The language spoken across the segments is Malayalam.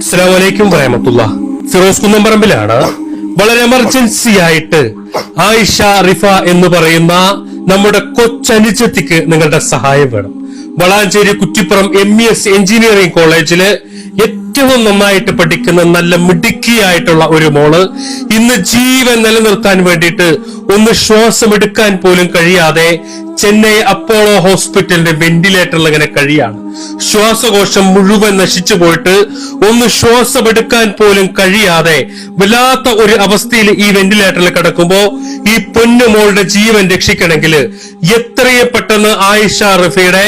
അസ്സലാമു അലൈക്കും വറഹമത്തുള്ള. ഫിറോസ് കുന്നംപറമ്പിലാണ് വളരെ എമർജൻസി ആയിട്ട് ആയിഷ റിഫ എന്ന് പറയുന്ന നമ്മുടെ കൊച്ചനുജത്തിക്ക് നിങ്ങളുടെ സഹായം വേണം. Valanchery Kuttippuram M E S engineering കോളേജിൽ ഏറ്റവും നന്നായിട്ട് പഠിക്കുന്ന നല്ല മിടുക്കിയായിട്ടുള്ള ഒരു മോൾ ഇന്ന് ജീവൻ നിലനിർത്താൻ വേണ്ടിയിട്ട് ഒന്ന് ശ്വാസം എടുക്കാൻ പോലും കഴിയാതെ ചെന്നൈ അപ്പോളോ ഹോസ്പിറ്റലിന്റെ വെന്റിലേറ്ററിൽ ഇങ്ങനെ കഴിയാണ്. ശ്വാസകോശം മുഴുവൻ നശിച്ചു പോയിട്ട് ഒന്ന് ശ്വാസം എടുക്കാൻ പോലും കഴിയാതെ വല്ലാത്ത ഒരു അവസ്ഥയിൽ ഈ വെന്റിലേറ്ററിൽ കിടക്കുമ്പോൾ ഈ പൊന്നുമോളുടെ ജീവൻ രക്ഷിക്കണമെങ്കിൽ എത്രയും പെട്ടെന്ന് ആയിഷ റഫിയുടെ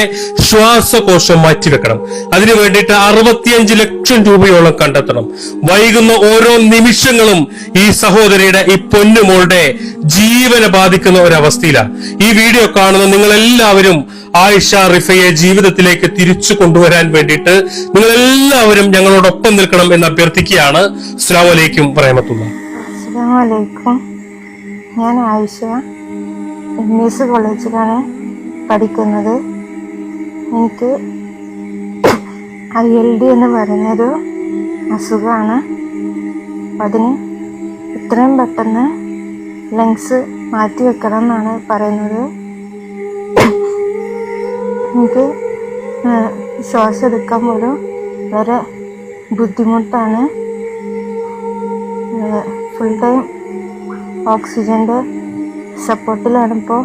ശ്വാസകോശം മാറ്റിവെക്കണം. അതിനു വേണ്ടിയിട്ട് അറുപത്തിയഞ്ച് ലക്ഷം രൂപയോളം കണ്ടെത്തണം. വൈകുന്ന ഓരോ നിമിഷങ്ങളും ഈ സഹോദരിയുടെ ഈ പൊന്നുമോളുടെ ജീവനെ ബാധിക്കുന്ന ഒരവസ്ഥയിലാണ് ഈ വീഡിയോ കാണുന്ന നിങ്ങൾ എല്ലാവരും ആയിഷ റിഫയെ ജീവിതത്തിലേക്ക് തിരിച്ചു കൊണ്ടുവരാൻ വേണ്ടിയിട്ട് നിങ്ങൾ എല്ലാവരും ഞങ്ങളോടൊപ്പം നിൽക്കണം എന്ന് അഭ്യർത്ഥിക്കുകയാണ്. അസ്സാം അസ്സലാമലൈക്കും ഞാൻ ആയിഷ എം എസ് കോളേജിലാണ് പഠിക്കുന്നത്. എനിക്ക് ഐ എൽ ഡി എന്ന് പറയുന്നൊരു അസുഖമാണ്. അതിന് ഇത്രയും പെട്ടെന്ന് ലങ്സ് മാറ്റി വെക്കണം എന്നാണ് പറയുന്നത്. എനിക്ക് ശ്വാസം എടുക്കാൻ പോലും വളരെ ബുദ്ധിമുട്ടാണ്. ഫുൾ ടൈം ഓക്സിജന്റെ സപ്പോർട്ടിലാണ് ഇപ്പോൾ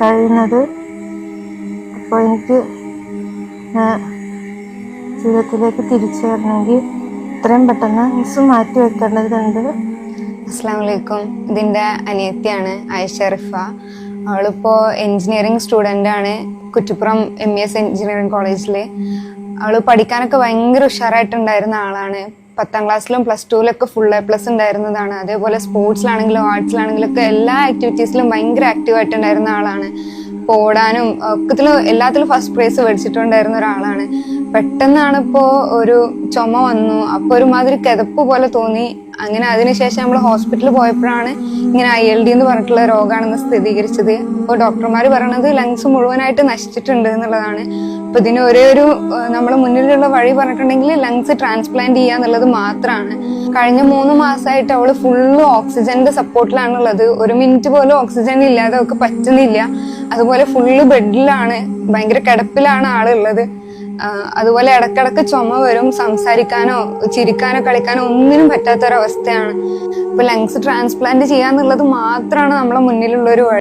കഴിയുന്നത്. അപ്പോൾ എനിക്ക് ജീവിതത്തിലേക്ക് തിരിച്ചു വരണമെങ്കിൽ ഇത്രയും പെട്ടെന്ന് മിസ് മാറ്റി വെക്കേണ്ടതുണ്ട്. അസ്സാം വലൈക്കും ഇതിന്റെ അനിയത്തിയാണ് ആയിഷ റിഫ. അവളിപ്പോൾ എൻജിനീയറിംഗ് സ്റ്റുഡന്റ് ആണ്. Kuttippuram M E S engineering കോളേജിൽ അവൾ പഠിക്കാനൊക്കെ ഭയങ്കര ഉഷാറായിട്ടുണ്ടായിരുന്ന ആളാണ്. പത്താം ക്ലാസ്സിലും പ്ലസ് ടുവിലൊക്കെ ഫുൾ എ പ്ലസ് ഉണ്ടായിരുന്നതാണ്. അതേപോലെ സ്പോർട്സിലാണെങ്കിലും ആർട്സിലാണെങ്കിലും ഒക്കെ എല്ലാ ആക്ടിവിറ്റീസിലും ഭയങ്കര ആക്റ്റീവായിട്ടുണ്ടായിരുന്ന ആളാണ്. ഇപ്പോൾ ഓടാനും ഒക്കത്തിലും എല്ലാത്തിലും ഫസ്റ്റ് പ്രൈസ് മേടിച്ചിട്ടുണ്ടായിരുന്ന ഒരാളാണ്. പെട്ടെന്നാണ് ഇപ്പോൾ ഒരു ചുമ വന്നു. അപ്പോൾ ഒരുമാതിരി കിതപ്പ് പോലെ തോന്നി. അങ്ങനെ അതിനുശേഷം നമ്മൾ ഹോസ്പിറ്റലിൽ പോയപ്പോഴാണ് ഇങ്ങനെ ഐ എൽ ഡി എന്ന് പറഞ്ഞിട്ടുള്ള രോഗമാണെന്ന് സ്ഥിരീകരിച്ചത്. അപ്പോൾ ഡോക്ടർമാർ പറയണത് ലങ്സ് മുഴുവനായിട്ട് നശിച്ചിട്ടുണ്ട് എന്നുള്ളതാണ്. അപ്പോൾ ഇതിന് ഒരേ ഒരു നമ്മുടെ മുന്നിലുള്ള വഴി പറഞ്ഞിട്ടുണ്ടെങ്കിൽ ലങ്സ് ട്രാൻസ്പ്ലാന്റ് ചെയ്യുക എന്നുള്ളത് മാത്രമാണ് കഴിഞ്ഞ മൂന്ന് മാസമായിട്ട് അവൾ ഫുള്ള് ഓക്സിജന്റെ സപ്പോർട്ടിലാണുള്ളത് ഒരു മിനിറ്റ് പോലും ഓക്സിജൻ ഇല്ലാതെ അവൾക്ക് പറ്റുന്നില്ല. അതുപോലെ ഫുള്ള് ബെഡിലാണ് ഭയങ്കര കിടപ്പിലാണ് ആളുള്ളത്. അതുപോലെ ഇടക്കിടക്ക് ചുമ വരും സംസാരിക്കാനോ ചിരിക്കാനോ കളിക്കാനോ ഒന്നിനും പറ്റാത്തൊരവസ്ഥയാണ്. ഇപ്പൊ ലങ്സ് ട്രാൻസ്പ്ലാന്റ് ചെയ്യാന്നുള്ളത് മാത്രമാണ് നമ്മളെ മുന്നിലുള്ള ഒരു വഴി.